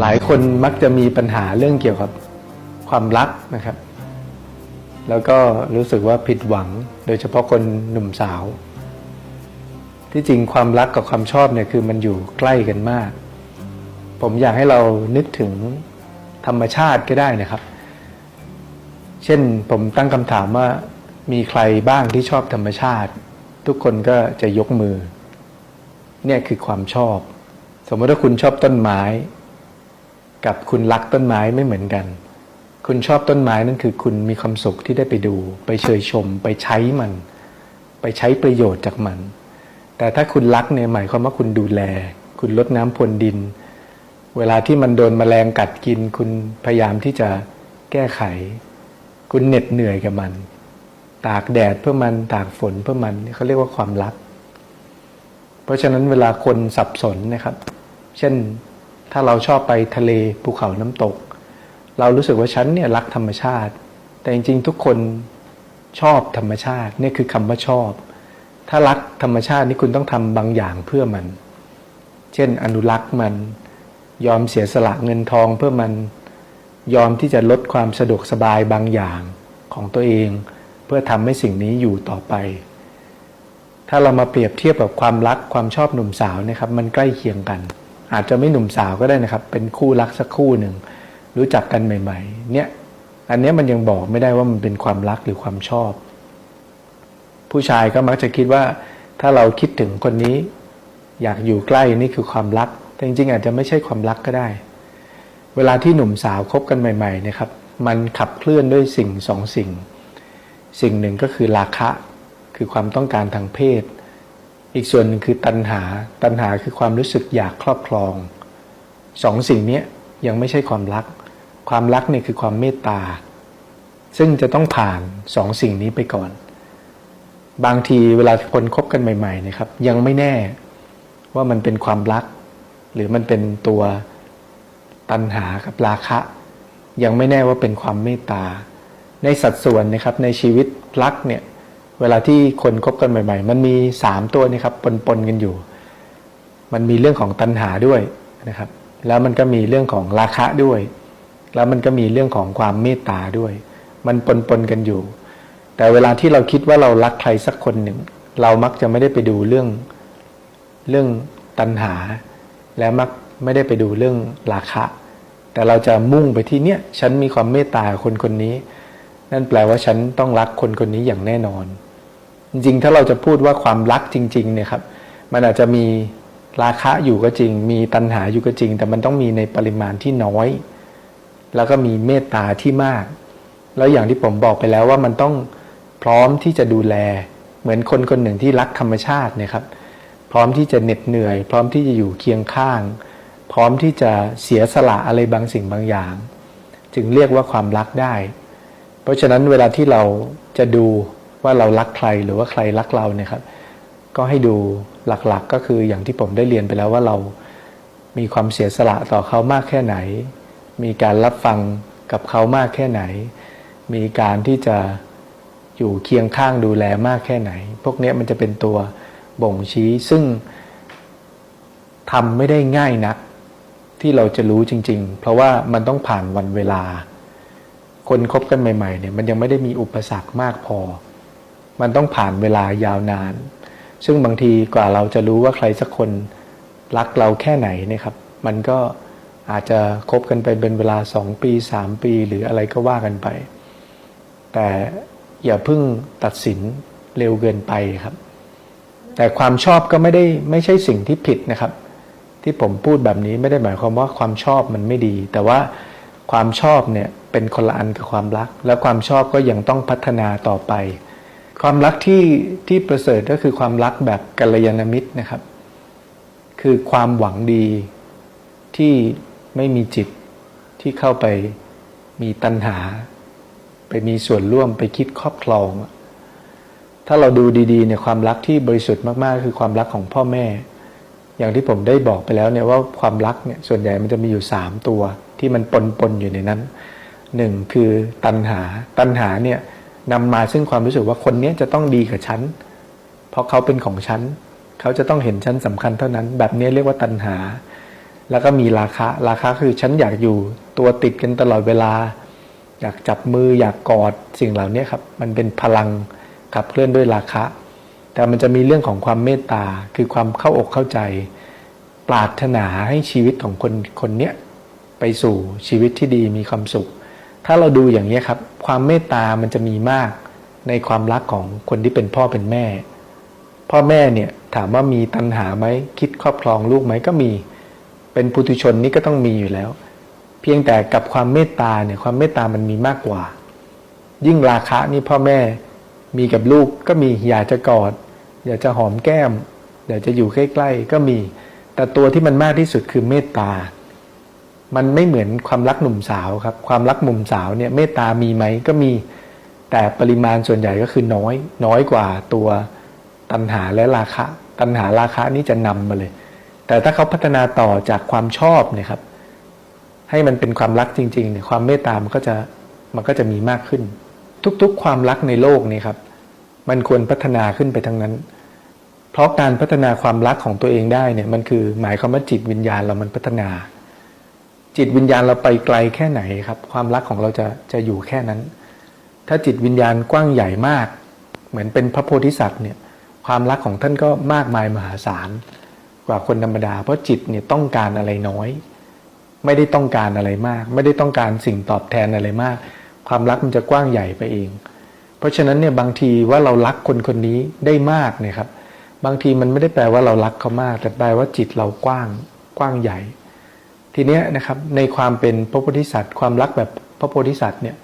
หลายคนมักจะมีปัญหาเรื่องเกี่ยวกับความรักนะครับ แล้วก็รู้สึกว่าผิดหวัง โดยเฉพาะคนหนุ่มสาว ที่จริงความรักกับความชอบเนี่ยคือมันอยู่ใกล้กันมาก ผมอยากให้เรานึกถึงธรรมชาติก็ได้นะครับ เช่นผมตั้งคำถามว่ามีใครบ้างที่ชอบธรรมชาติ ทุกคนก็จะยกมือ เนี่ยคือความชอบ สมมติว่าคุณชอบต้นไม้ กับคุณรักต้นไม้ไม่เหมือนกัน คุณชอบต้นไม้นั่นคือคุณมีความสุขที่ได้ไปดู ไปเชยชม ไปใช้มัน ไปใช้ประโยชน์จากมัน แต่ถ้าคุณรักเนี่ยหมายความว่าคุณดูแล คุณลดน้ำพรวนดิน เวลาที่มันโดนแมลงกัดกิน คุณพยายามที่จะแก้ไข คุณเหน็ดเหนื่อยกับมัน ตากแดดเพื่อมันตากฝนเพื่อมันเขาเรียกว่าความรัก เพราะฉะนั้นเวลาคนสับสนนะครับ เช่น ถ้าเราชอบไปทะเลภูเขาน้ำตก เรารู้สึกว่าฉันเนี่ยรักธรรมชาติ แต่จริงๆทุกคนชอบธรรมชาตินี่คือคำว่าชอบ ถ้ารักธรรมชาตินี่คุณต้องทำบางอย่างเพื่อมัน เช่น อนุรักษ์มัน ยอมเสียสละเงินทองเพื่อมันยอมที่จะลดความสะดวกสบายบางอย่างของตัวเอง เพื่อทำให้สิ่งนี้อยู่ต่อไป ถ้าเรามาเปรียบเทียบกับความรักความชอบหนุ่มสาวนะครับ มันใกล้เคียงกัน อาจจะไม่หนุ่มสาวก็ได้นะครับ เป็นคู่รักสักคู่หนึ่ง รู้จักกันใหม่ ๆ เนี่ย อันเนี้ยมันยังบอกไม่ได้ว่ามันเป็นความรักหรือความชอบ ผู้ชายก็มักจะคิดว่า ถ้าเราคิดถึงคนนี้ อยากอยู่ใกล้นี่คือความรัก แต่จริงๆ อาจจะไม่ใช่ความรักก็ได้ เวลาที่หนุ่มสาวคบกันใหม่ๆนะครับ มันขับเคลื่อนด้วยสิ่งสองสิ่ง สิ่งหนึ่งก็คือราคะ คือความต้องการทางเพศ อีกส่วนหนึ่งคือตัณหา ตัณหาคือความรู้สึกอยากครอบครองสองสิ่งนี้ยังไม่ใช่ความรัก ความรักเนี่ยคือความเมตตา ซึ่งจะต้องผ่านสองสิ่งนี้ไปก่อน บางทีเวลาคนคบกันใหม่ๆนะครับ ยังไม่แน่ว่ามันเป็นความรัก หรือมันเป็นตัวตัณหากับราคะ ยังไม่แน่ว่าเป็นความเมตตา ในสัดส่วนนะครับในชีวิตรักเนี่ย เวลาที่คนคบกันใหม่ ๆ มันมีสามตัวนี่ครับปนๆกันอยู่ มันมีเรื่องของตัณหาด้วยนะครับ แล้วมันก็มีเรื่องของราคะด้วย แล้วมันก็มีเรื่องของความเมตตาด้วย มันปนๆกันอยู่ แต่เวลาที่เราคิดว่าเรารักใครสักคนหนึ่ง เรามักจะไม่ได้ไปดูเรื่องเรื่องตัณหา และมักไม่ได้ไปดูเรื่องราคะ แต่เราจะมุ่งไปที่เนี่ยฉันมีความเมตตาคนคนนี้ นั่นแปลว่าฉันต้องรักคนคนนี้อย่างแน่นอน จริงๆ ถ้าเราจะพูดว่าความรักจริงๆเนี่ยครับมันอาจจะมีราคะอยู่ก็จริง มีตัณหาอยู่ก็จริง แต่มันต้องมีในปริมาณที่น้อย แล้วก็มีเมตตาที่มาก แล้วอย่างที่ผมบอกไปแล้วว่ามันต้องพร้อมที่จะดูแล เหมือนคนคนหนึ่งที่รักธรรมชาติเนี่ยครับ พร้อมที่จะเหน็ดเหนื่อย พร้อมที่จะอยู่เคียงข้าง พร้อมที่จะเสียสละอะไรบางสิ่งบางอย่าง จึงเรียกว่าความรักได้ เพราะฉะนั้นเวลาที่เราจะดู ว่าเรารักใครหรือว่าใครรักเราเนี่ยครับ ก็ให้ดูหลักๆก็คืออย่างที่ผมได้เรียนไปแล้วว่าเรามีความเสียสละต่อเขามากแค่ไหน มีการรับฟังกับเขามากแค่ไหน มีการที่จะอยู่เคียงข้างดูแลมากแค่ไหน พวกนี้มันจะเป็นตัวบ่งชี้ซึ่งทำไม่ได้ง่ายนักที่เราจะรู้จริง ๆ เพราะว่ามันต้องผ่านวันเวลา คนคบกันใหม่ๆเนี่ยมันยังไม่ได้มีอุปสรรคมากพอ มันต้องผ่านเวลายาวนาน ซึ่งบางทีกว่าเราจะรู้ว่าใครสักคนรักเราแค่ไหนนะครับ มันก็อาจจะคบกันไปเป็นเวลาสองปีสามปีหรืออะไรก็ว่ากันไป แต่อย่าเพิ่งตัดสินเร็วเกินไปครับ แต่ความชอบก็ไม่ได้ไม่ใช่สิ่งที่ผิดนะครับ ที่ผมพูดแบบนี้ไม่ได้หมายความว่าความชอบมันไม่ดี แต่ว่าความชอบเนี่ยเป็นคนละอันกับความรัก และความชอบก็ยังต้องพัฒนาต่อไป ความรักที่ที่ประเสริฐก็คือความรักแบบกัลยาณมิตรนะครับ คือความหวังดีที่ไม่มีจิตที่เข้าไปมีตัณหา ไปมีส่วนร่วมไปคิดครอบครอง ถ้าเราดูดีๆเนี่ยความรักที่บริสุทธิ์มากๆ คือความรักของพ่อแม่ อย่างที่ผมได้บอกไปแล้วเนี่ยว่าความรักเนี่ยส่วนใหญ่มันจะมีอยู่สามตัวที่มันปนๆอยู่ในนั้นหนึ่งคือตัณหาตัณหาเนี่ย นำมาซึ่งความรู้สึกว่าคนนี้จะต้องดีกับฉัน เพราะเขาเป็นของฉัน เขาจะต้องเห็นฉันสำคัญเท่านั้น แบบนี้เรียกว่าตัณหา แล้วก็มีราคะ ราคะคือฉันอยากอยู่ตัวติดกันตลอดเวลา อยากจับมืออยากกอดสิ่งเหล่านี้ครับ มันเป็นพลังขับเคลื่อนด้วยราคะ แต่มันจะมีเรื่องของความเมตตา คือความเข้าอกเข้าใจ ปรารถนาให้ชีวิตของคนคนนี้ไปสู่ชีวิตที่ดีมีความสุข ถ้าเราดูอย่างนี้ครับ ความเมตตามันจะมีมากในความรักของคนที่เป็นพ่อเป็นแม่ พ่อแม่เนี่ยถามว่ามีตัณหาไหมคิดครอบครองลูกไหมก็มี เป็นปุถุชนนี่ก็ต้องมีอยู่แล้ว เพียงแต่กับความเมตตาเนี่ยความเมตตามันมีมากกว่า ยิ่งราคะนี่พ่อแม่มีกับลูกก็มีอยากจะกอด อยากจะหอมแก้ม อยากจะอยู่ใกล้ๆก็มี แต่ตัวที่มันมากที่สุดคือเมตตา มันไม่เหมือนความรักหนุ่มสาวครับ ความรักหนุ่มสาวเนี่ยเมตตามีไหมก็มี แต่ปริมาณส่วนใหญ่ก็คือน้อย น้อยกว่าตัวตัณหาและราคะ ตัณหาราคะนี่จะนำมาเลย แต่ถ้าเขาพัฒนาต่อจากความชอบเนี่ยครับ ให้มันเป็นความรักจริงๆเนี่ยความเมตตามันก็จะมันก็จะมีมากขึ้น ทุกๆ ความรักในโลกนี้ครับ มันควรพัฒนาขึ้นไปทั้งนั้น เพราะการพัฒนาความรักของตัวเองได้เนี่ยมันคือหมายความว่าจิตวิญญาณเรามันพัฒนา จิตวิญญาณเราไปไกลแค่ไหนครับ ความรักของเราจะจะอยู่แค่นั้น ถ้าจิตวิญญาณกว้างใหญ่มาก เหมือนเป็นพระโพธิสัตว์เนี่ยความรักของท่านก็มากมายมหาศาลกว่าคนธรรมดา เพราะจิตเนี่ยต้องการอะไรน้อย ไม่ได้ต้องการอะไรมาก ไม่ได้ต้องการสิ่งตอบแทนอะไรมาก ความรักมันจะกว้างใหญ่ไปเอง เพราะฉะนั้นเนี่ยบางทีว่าเรารักคนคนนี้ได้มากเนี่ยครับ บางทีมันไม่ได้แปลว่าเรารักเขามาก แต่แปลว่าจิตเรากว้างกว้างใหญ่ ทีเนี้ยนะครับในความเป็นพระโพธิสัตว์ ความรักแบบพระโพธิสัตว์เนี่ย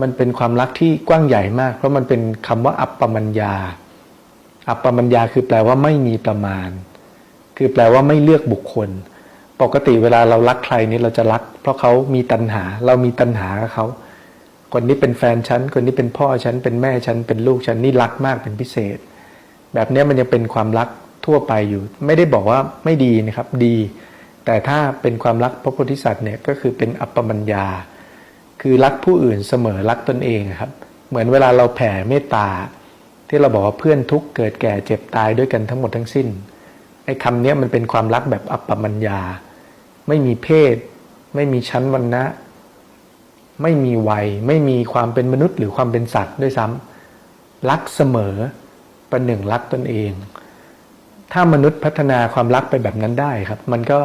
มันเป็นความรักที่กว้างใหญ่มาก เพราะมันเป็นคำว่าอัปปมัญญา อัปปมัญญาคือแปลว่าไม่มีประมาณ คือแปลว่าไม่เลือกบุคคล ปกติเวลาเรารักใครนี่เราจะรัก เพราะเขามีตัณหา เรามีตัณหากับเขาคนนี้เป็นแฟนฉันคนนี้เป็นพ่อฉันเป็นแม่ฉันเป็นลูกฉันนี่รักมากเป็นพิเศษ แบบนี้มันยังเป็นความรักทั่วไปอยู่ ไม่ได้บอกว่าไม่ดีนะครับ ดี แต่ถ้าเป็นความรักพระโพธิสัตว์เนี่ยก็คือเป็นอัปปมัญญา คือรักผู้อื่นเสมอรักตนเองครับ เหมือนเวลาเราแผ่เมตตา ที่เราบอกว่าเพื่อนทุกเกิดแก่เจ็บตายด้วยกันทั้งหมดทั้งสิ้นไอ้คำเนี้ยมันเป็นความรักแบบอัปปมัญญา ไม่มีเพศ ไม่มีชั้นวรรณะ ไม่มีวัย ไม่มีความเป็นมนุษย์หรือความเป็นสัตว์ด้วยซ้ำรักเสมอประหนึ่งรักตนเอง ถ้ามนุษย์พัฒนาความรักไปแบบนั้นได้ครับ มันก็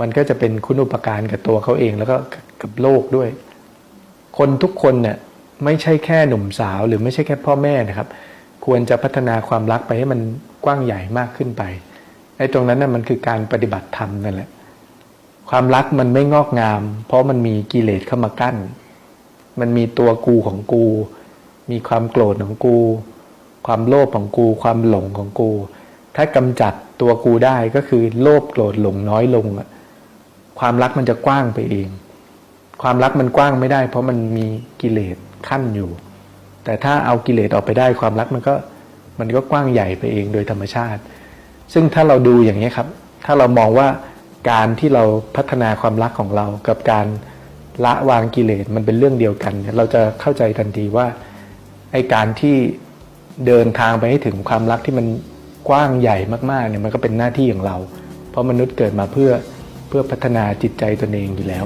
มันก็จะเป็นคุณอุปการกับตัวเขาเองแล้วก็กับโลกด้วย คนทุกคนเนี่ยไม่ใช่แค่หนุ่มสาวหรือไม่ใช่แค่พ่อแม่นะครับ ควรจะพัฒนาความรักไปให้มันกว้างใหญ่มากขึ้นไปไอ้ตรงนั้นน่ะมันคือการปฏิบัติธรรมนั่นแหละ ความรักมันไม่งอกงาม เพราะมันมีกิเลสเข้ามากั้น มันมีตัวกูของกู มีความโกรธของกู ความโลภของกู ความหลงของกู ถ้ากำจัดตัวกูได้ก็คือโลภโกรธหลงน้อยลงอะ ความรักมันจะกว้างไปเอง ความรักมันกว้างไม่ได้ เพราะมันมีกิเลสขั้นอยู่ แต่ถ้าเอากิเลสออกไปได้ความรักมันก็มันก็กว้างใหญ่ไปเองโดยธรรมชาติ ซึ่งถ้าเราดูอย่างนี้ครับ ถ้าเรามองว่าการที่เราพัฒนาความรักของเรากับการละวางกิเลสมันเป็นเรื่องเดียวกันเนี่ยเราจะเข้าใจทันทีว่าไอการที่เดินทางไปให้ถึงความรักที่มันกว้างใหญ่มากๆเนี่ยมันก็เป็นหน้าที่ของเรา เพราะมนุษย์เกิดมาเพื่อ พื่อพัฒนาจิตใจตนเองอยู่แล้ว